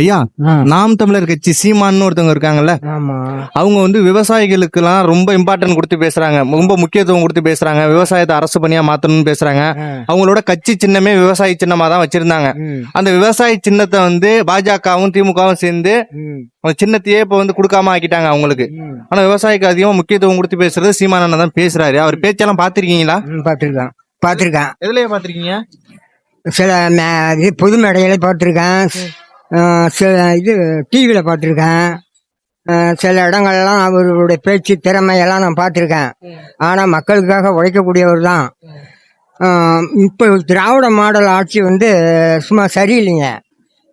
ஐயா நாம் தமிழர் கட்சி சீமான்னு ஒருத்தவங்க இருக்காங்கல்ல அவங்க வந்து விவசாயிகளுக்கெல்லாம் ரொம்ப இம்பார்ட்டன்ட் கொடுத்து பேசுறாங்க. ரொம்ப முக்கியத்துவம் கொடுத்து பேசுறாங்க. விவசாயத்தை அரசு பணியா மாத்தணும்னு பேசுறாங்க. அவங்களோட கட்சி சின்னமே விவசாய சின்னமா தான் வச்சிருந்தாங்க. அந்த விவசாய சின்னத்தை வந்து பாஜகவும் திமுகவும் சேர்ந்து அந்த சின்னத்தையே இப்ப வந்து கொடுக்காம ஆக்கிட்டாங்க அவங்களுக்கு. ஆனா விவசாயிக்கு அதிகமா முக்கியத்துவம் கொடுத்து பேசுறது சீமானண்ணா தான் பேசுறாரு. அவர் பேச்செல்லாம் பாத்திருக்கீங்களா ம், பார்த்திருக்கேன். பார்த்திருக்கேன். எதுலயே பாத்திருக்கீங்க சில இது பொது மேடைகளை பார்த்துருக்கேன். சில இது டிவியில் பார்த்துருக்கேன். சில இடங்கள்லாம் அவருடைய பேச்சு திறமையெல்லாம் நான் பார்த்துருக்கேன். ஆனால் மக்களுக்காக உழைக்கக்கூடியவர் தான். இப்போ திராவிட மாடல் ஆட்சி வந்து சும்மா சரியில்லைங்க.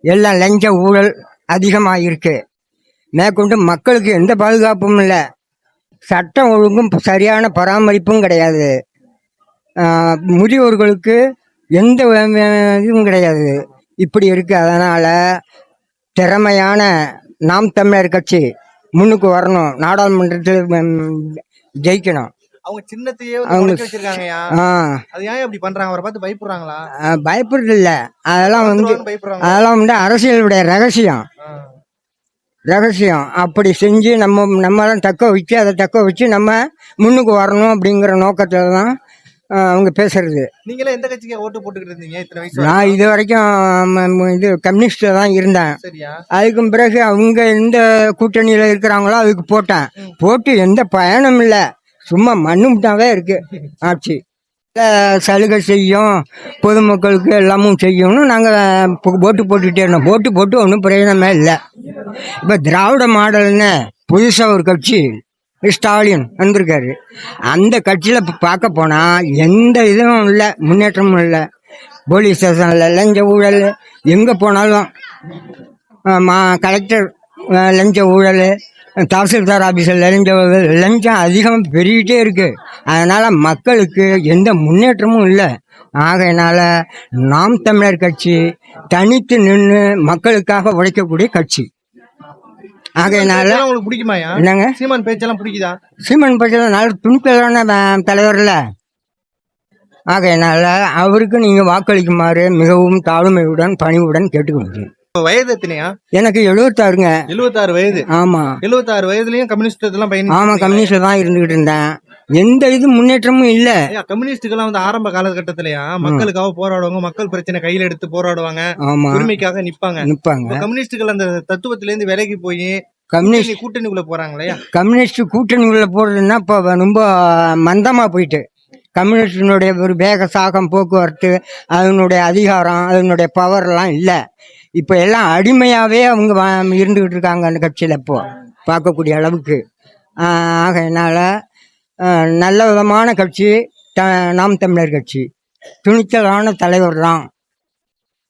எல்லாம் லஞ்ச ஊழல் அதிகமாக இருக்கு. மேற்கொண்டு மக்களுக்கு எந்த பாதுகாப்பும் இல்லை. சட்டம் ஒழுங்கும் சரியான பராமரிப்பும் கிடையாது. முதியோர்களுக்கு எந்த இதுவும் கிடையாது. இப்படி இருக்கு. அதனால திறமையான நாம் தமிழர் கட்சி முன்னுக்கு வரணும். நாடாளுமன்றத்தில் ஜெயிக்கணும். அவங்க சின்னத்தையே பயப்படுறது இல்ல அதெல்லாம் வந்து அதெல்லாம் வந்து அரசியலுடைய ரகசியம். ரகசியம். அப்படி செஞ்சு நம்ம நம்ம தான் தக்க வச்சு அதை தக்க வச்சு நம்ம முன்னுக்கு வரணும் அப்படிங்கிற நோக்கத்தில் தான் அவங்க பேசுறது. நீங்களே எந்த கட்சிக்கு ஓட்டு போட்டுக்கிட்டு இருந்தீங்க இத்தனை வயசு நான் இது வரைக்கும் இது கம்யூனிஸ்டில் தான் இருந்தேன். சரியா? அதுக்கும் பிறகு அவங்க எந்த கூட்டணியில் இருக்கிறாங்களோ அதுக்கு போட்டேன். போட்டு எந்த பயனும் இல்லை. சும்மா மண்ணுமிட்டாவே இருக்கு. ஆட்சி. சலுகை செய்யும் பொதுமக்களுக்கு எல்லாமும் செய்யும்னு நாங்கள் போட்டு போட்டுக்கிட்டே இருந்தோம். போட்டு போட்டு ஒன்றும் பிரயோஜனமே இல்லை. இப்போ திராவிட மாடல்னு புதுசாக ஒரு கட்சி ஸ்டாலின் வந்திருக்காரு. அந்த கட்சியில் இப்போ பார்க்க போனால் எந்த இதுவும் இல்லை முன்னேற்றமும் இல்லை. போலீஸ் ஸ்டேஷனில் லஞ்ச ஊழல் எங்கே போனாலும் மா கலெக்டர் லஞ்ச ஊழல் தாசில்தார் ஆஃபீஸில் லஞ்ச ஊழல் லஞ்சம் அதிகம் பெருகிட்டே இருக்குது அதனால் மக்களுக்கு எந்த முன்னேற்றமும் இல்லை. ஆகையினால நாம் தமிழர் கட்சி தனித்து நின்று மக்களுக்காக உழைக்கக்கூடிய கட்சி. ஆகையினால பேச்செல்லாம் உங்களுக்கு பிடிக்குமாயா என்னங்க? சீமான் பேச்செல்லாம் பிடிக்குதா? சீமன் பட்சத்தில் நல்ல துணிச்சலான தலைவர்ல. ஆகையினால அவருக்கு நீங்க வாக்களிக்குமாறு மிகவும் தாழ்மையுடன் பணிவுடன் கேட்டுக்கொள்கிறேன். வயது எத்தனையா? எனக்கு எழுபத்தாறுங்க எழுபத்தாறு வயது. ஆமா. எழுபத்தாறு வயதுலயும் கம்யூனிஸ்ட் பயணி ஆமா கம்யூனிஸ்ட்ல தான் இருந்துகிட்டு இருந்தேன். எந்த இது முன்னேற்றமும் இல்ல. கம்யூனிஸ்டுக்கெல்லாம் வந்து ஆரம்ப காலகட்டத்திலயா மக்களுக்காக போராடுவாங்க மக்கள் பிரச்சனை கையில எடுத்து போராடுவாங்க உரிமைக்காக நிப்பாங்க. நிப்பாங்க. கம்யூனிஸ்டுகள் அந்த தத்துவத்தில இருந்து விலகி போய் கம்யூனிஸ்ட் கூட்டணி- கூட்டணிக்குள்ள போறாங்களே கம்யூனிஸ்ட் கூட்டணி உள்ள போறதுன்னா இப்போ ரொம்ப மந்தமா போயிட்டு. கம்யூனிஸ்டினுடைய ஒரு வேக சாகம் போக்குவரத்து அதனுடைய அதிகாரம் அதனுடைய பவர்லாம் இல்லை. இப்போ எல்லாம் அடிமையாகவே அவங்க இருந்துகிட்டு இருக்காங்க அந்த கட்சியில் இப்போ பார்க்கக்கூடிய அளவுக்கு. ஆஹ் ஆகையினால நல்ல விதமான கட்சி த நாம் தமிழர் கட்சி. துணிச்சலான தலைவர் தான்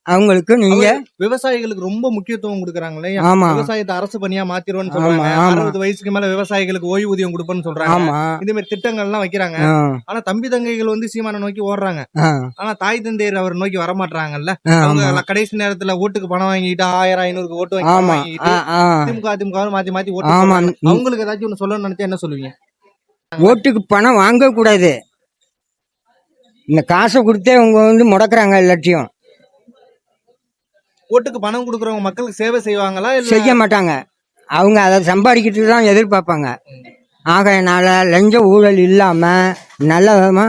அவங்களுக்கு நீங்க விவசாயிகளுக்கு ரொம்ப முக்கியத்துவம் கொடுக்கறாங்களே ஆமா. விவசாயத்தை அரசு பணியா மாத்திருவோம்னு சொல்றாங்க. அறுபது வயசுக்கு மேல விவசாயிகளுக்கு ஓய்வூதியம் கொடுப்பேன்னு சொல்றாங்க. ஆமா. இந்த மாதிரி திட்டங்கள் எல்லாம் வைக்கிறாங்க ஆனா தம்பி தங்கைகள் வந்து சீமானை நோக்கி ஓடுறாங்க. ஆனா தாய் தந்தையர் அவர் நோக்கி வர மாட்டாங்கல்ல ஆ, அவங்க கடைசி நேரத்துல ஓட்டுக்கு பணம் வாங்கிட்டு ஆயிரம் ஐநூறுக்கு ஓட்டு வாங்கி. திமுக அதிமுக மாத்தி மாத்தி ஓட்டு. அவங்களுக்கு ஏதாச்சும் ஒண்ணு சொல்லணும்னு நினைச்சா என்ன சொல்லுவீங்க? ஓட்டுக்கு பணம் வாங்க கூடாது இந்த காசை கொடுத்தே அவங்க வந்து முடக்குறாங்க எல்லாத்தையும். ஓட்டுக்கு பணம் கொடுக்கறவங்க மக்களுக்கு சேவை செய்வாங்களா செய்ய மாட்டாங்க. அவங்க அதை சம்பாதிக்கிறதுக்கு தான் எதிர்பார்ப்பாங்க. ஆகையினால லஞ்ச ஊழல் இல்லாம நல்ல விதமா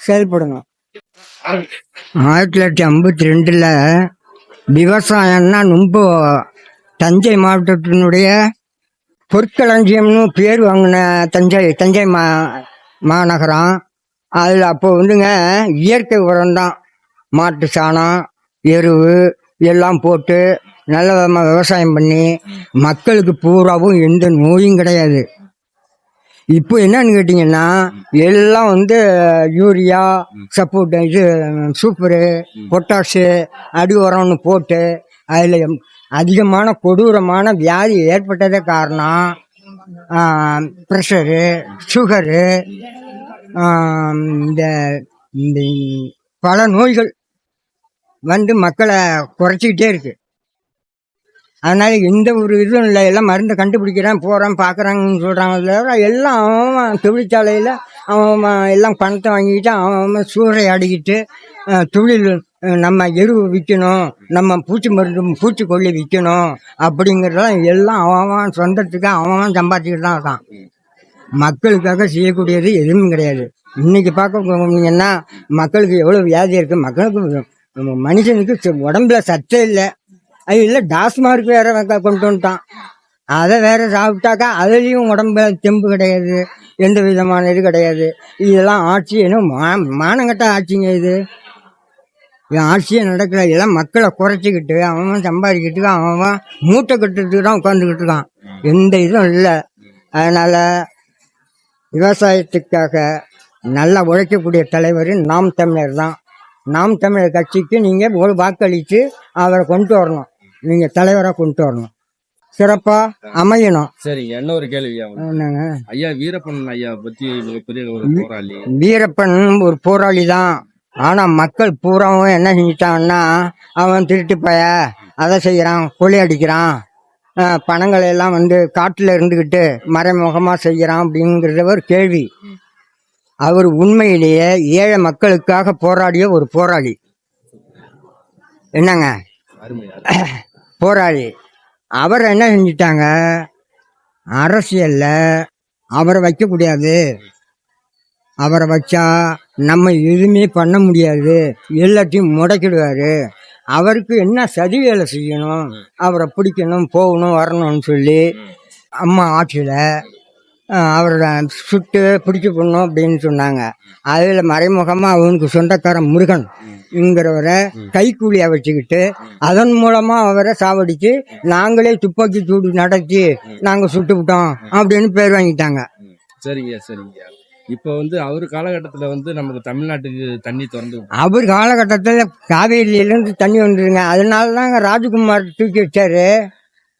செயல்படணும். ஆயிரத்தி தொள்ளாயிரத்தி ஐம்பத்தி ரெண்டுல விவசாயம்னா ரொம்ப தஞ்சை மாவட்டத்தினுடைய பொற்களஞ்சியம்னு பேர் வாங்கின தஞ்சை தஞ்சை மா மாநகரம். அதில் அப்போ வந்துங்க இயற்கை உரம் தான் மாட்டு சாணம் எருவு எல்லாம் போட்டு நல்ல விதமாக விவசாயம் பண்ணி மக்களுக்கு பூராவும் எந்த நோயும் கிடையாது. இப்போ என்னன்னு கேட்டிங்கன்னா எல்லாம் வந்து யூரியா சப்போர்ட் இது சூப்பரு பொட்டாஷு அடி உரம்னு போட்டு அதில் அதிகமான கொடூரமான வியாதி ஏற்பட்டதே காரணம். ப்ரெஷரு சுகரு இந்த இந்த பல நோய்கள் வந்து மக்களை குறைச்சிக்கிட்டே இருக்கு. அதனால எந்த ஒரு இதுவும் இல்லை. எல்லாம் மருந்தை கண்டுபிடிக்கிறேன் போகிறேன் பார்க்குறாங்கன்னு சொல்கிறாங்க தவிர எல்லாம் அவன் தொழிற்சாலையில் அவன் எல்லாம் பணத்தை வாங்கிக்கிட்டு அவன் அவன் சூறையாடிக்கிட்டு தொழில் நம்ம எரு விற்கணும் நம்ம பூச்சி மருந்து பூச்சிக்கொல்லி விற்கணும் அப்படிங்கிறதெல்லாம் எல்லாம் அவன் அவன் சொந்தத்துக்கு அவன் அவன் சம்பாதிச்சுக்கிட்டு தான் இருக்கான். மக்களுக்காக செய்யக்கூடியது எதுவும் கிடையாது. இன்னைக்கு பார்க்க போனீங்கன்னா மக்களுக்கு எவ்வளோ வியாதி இருக்குது மக்களுக்கு மனுஷனுக்கு ச- உடம்புல சத்தே இல்லை. அது இல்லை டாஸ்மார்க் வேற கொண்டு வந்துட்டான். அதை வேற சாப்பிட்டாக்கா அதுலேயும் உடம்புல தெம்பு கிடையாது எந்த விதமான இது கிடையாது. இதெல்லாம் ஆட்சி என்ன மா மானங்கட்ட ஆட்சிங்க இது. இது ஆட்சியே நடக்கல. இதெல்லாம் மக்களை குறைச்சிக்கிட்டு அவன் சம்பாதிக்கிட்டு அவன் மூட்டை கட்டுறதுக்கு தான் உட்காந்துக்கிட்டு இருக்கான். எந்த இதுவும் இல்லை. அதனால விவசாயத்துக்காக நல்லா உழைக்கக்கூடிய தலைவர் நாம் தமிழர் தான். நாம் தமிழர் கட்சிக்கு நீங்கள் ஒரு வாக்களித்து அவரை கொண்டு வரணும். நீங்கள் தலைவராக கொண்டு வரணும். சிறப்பாக அமையணும். சரிங்க இன்னொரு கேள்வி அவங்களுக்கு. என்னங்க? ஐயா வீரப்பன் ஐயா பத்தி மிகப்பெரிய ஒரு போராளி. வீரப்பன் ஒரு போராளி தான். ஆனால் மக்கள் பூராவும் என்ன செஞ்சிட்டாங்கன்னா அவன் திருட்டு பய அதை செய்கிறான் கொலி அடிக்கிறான். ஆஹ் பணங்களை எல்லாம் வந்து காட்டில் இருந்துக்கிட்டு மறைமுகமாக செய்கிறான் அப்படிங்கிறத ஒரு கேள்வி. அவர் உண்மையிலேயே ஏழை மக்களுக்காக போராடிய ஒரு போராளி. என்னங்க? போராளி. அவர் என்ன செஞ்சிட்டாங்க? அரசியலில் அவரை வைக்க முடியாது அவரை வச்சா நம்ம எதுவுமே பண்ண முடியாது. எல்லாத்தையும் முடக்கிடுவாரு. அவருக்கு என்ன சதி வேலை செய்யணும் அவரை பிடிக்கணும் போகணும் வரணும்னு சொல்லி அம்மா ஆட்சியில் அவரை சுட்டு பிடிச்சி போடணும் அப்படின்னு சொன்னாங்க. அதில் மறைமுகமாக அவனுக்கு சொந்தக்காரன் முருகன் இங்கிறவரை கைக்கூலியாக வச்சுக்கிட்டு அதன் மூலமாக அவரை சாவடித்து நாங்களே துப்பாக்கி சூடு நடத்தி நாங்கள் சுட்டு விட்டோம் அப்படின்னு பேர் வாங்கிட்டாங்க. சரிங்க சரிங்க. இப்போ வந்து அவர் காலகட்டத்தில் வந்து நமக்கு தமிழ்நாட்டுக்கு தண்ணி திறந்து அவர் காலகட்டத்தில் காவேரியிலேருந்து தண்ணி வந்துருங்க. அதனால தாங்க ராஜகுமார் தூக்கி வச்சாரு.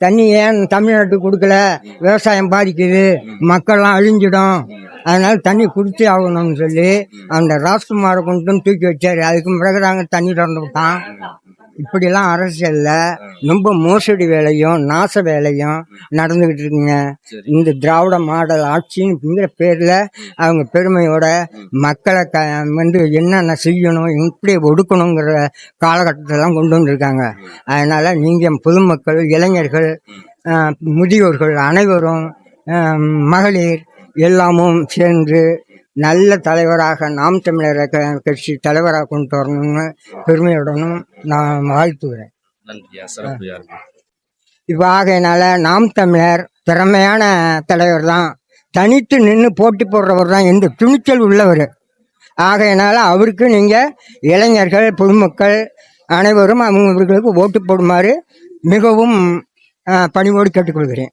தண்ணி ஏன் தமிழ்நாட்டுக்கு கொடுக்கல? விவசாயம் பாதிக்குது. மக்கள்லாம் அழிஞ்சிடும். அதனால தண்ணி குடிச்சே ஆகணும்னு சொல்லி அந்த ராஜ்குமாரை கொண்டு வந்து தூக்கி வச்சாரு. அதுக்கு பிறகு நாங்கள் தண்ணி திறந்து விட்டான். இப்படிலாம் அரசியல்ல ரொம்ப மோசடி வேலையும் நாச வேலையும் நடந்துகிட்டு இருக்குங்க. இந்த திராவிட மாடல் ஆட்சிங்கிற பேர்ல அவங்க பெருமையோட மக்களை க வந்து என்னென்ன செய்யணும் எப்படி ஒடுக்கணுங்கிற காலகட்டத்தெல்லாம் கொண்டு வந்திருக்காங்க. அதனால நீங்க பொதுமக்கள் இளைஞர்கள் முதியோர்கள் அனைவரும் மகளிர் எல்லாமும் சேர்ந்து நல்ல தலைவராக நாம் தமிழர் கட்சி தலைவராக கொண்டு வரணும்னு பெருமையுடனும் நான் வாழ்த்துகிறேன். இப்போ ஆகையினால நாம் தமிழர் திறமையான தலைவர் தான். தனித்து நின்று போட்டி போடுறவர் தான் எந்த துணிச்சல் உள்ளவர். ஆகையினால அவருக்கு நீங்கள் இளைஞர்கள் பொதுமக்கள் அனைவரும் அவங்களுக்கு ஓட்டு போடுமாறு மிகவும் பணிவோடு கேட்டுக்கொள்கிறேன்.